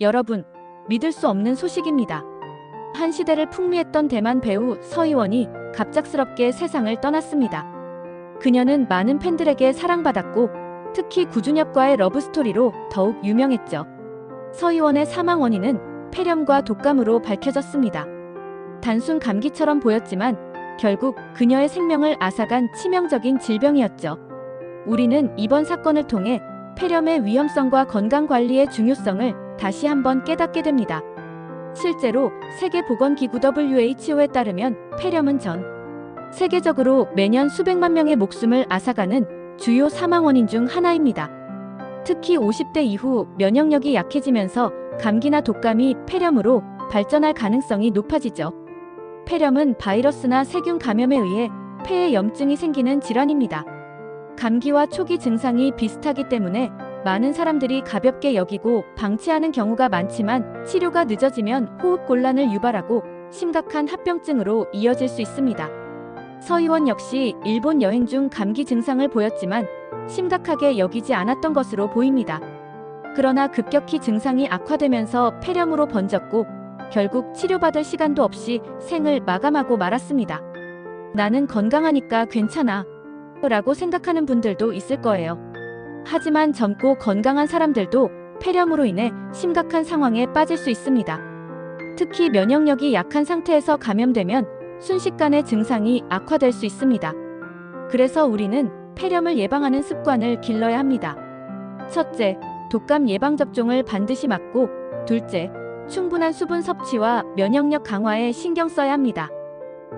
여러분, 믿을 수 없는 소식입니다. 한 시대를 풍미했던 대만 배우 서희원이 갑작스럽게 세상을 떠났습니다. 그녀는 많은 팬들에게 사랑받았고 특히 구준엽과의 러브스토리로 더욱 유명했죠. 서희원의 사망 원인은 폐렴과 독감으로 밝혀졌습니다. 단순 감기처럼 보였지만 결국 그녀의 생명을 앗아간 치명적인 질병이었죠. 우리는 이번 사건을 통해 폐렴의 위험성과 건강 관리의 중요성을 다시 한번 깨닫게 됩니다. 실제로 세계보건기구 WHO에 따르면 폐렴은 전 세계적으로 매년 수백만 명의 목숨을 앗아가는 주요 사망 원인 중 하나입니다. 특히 50대 이후 면역력이 약해지면서 감기나 독감이 폐렴으로 발전할 가능성이 높아지죠. 폐렴은 바이러스나 세균 감염에 의해 폐에 염증이 생기는 질환입니다. 감기와 초기 증상이 비슷하기 때문에 많은 사람들이 가볍게 여기고 방치하는 경우가 많지만 치료가 늦어지면 호흡곤란을 유발하고 심각한 합병증으로 이어질 수 있습니다. 서희원 역시 일본 여행 중 감기 증상을 보였지만 심각하게 여기지 않았던 것으로 보입니다. 그러나 급격히 증상이 악화되면서 폐렴으로 번졌고 결국 치료받을 시간도 없이 생을 마감하고 말았습니다. 나는 건강하니까 괜찮아. 라고 생각하는 분들도 있을 거예요. 하지만 젊고 건강한 사람들도 폐렴으로 인해 심각한 상황에 빠질 수 있습니다. 특히 면역력이 약한 상태에서 감염되면 순식간에 증상이 악화될 수 있습니다. 그래서 우리는 폐렴을 예방하는 습관을 길러야 합니다. 첫째, 독감 예방접종을 반드시 맞고, 둘째, 충분한 수분 섭취와 면역력 강화에 신경 써야 합니다.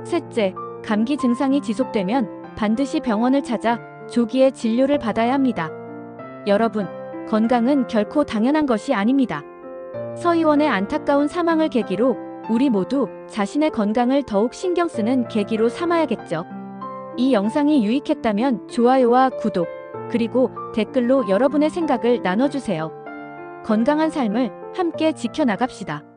셋째, 감기 증상이 지속되면 반드시 병원을 찾아 조기에 진료를 받아야 합니다. 여러분, 건강은 결코 당연한 것이 아닙니다. 서희원의 안타까운 사망을 계기로 우리 모두 자신의 건강을 더욱 신경 쓰는 계기로 삼아야겠죠. 이 영상이 유익했다면 좋아요와 구독, 그리고 댓글로 여러분의 생각을 나눠주세요. 건강한 삶을 함께 지켜나갑시다.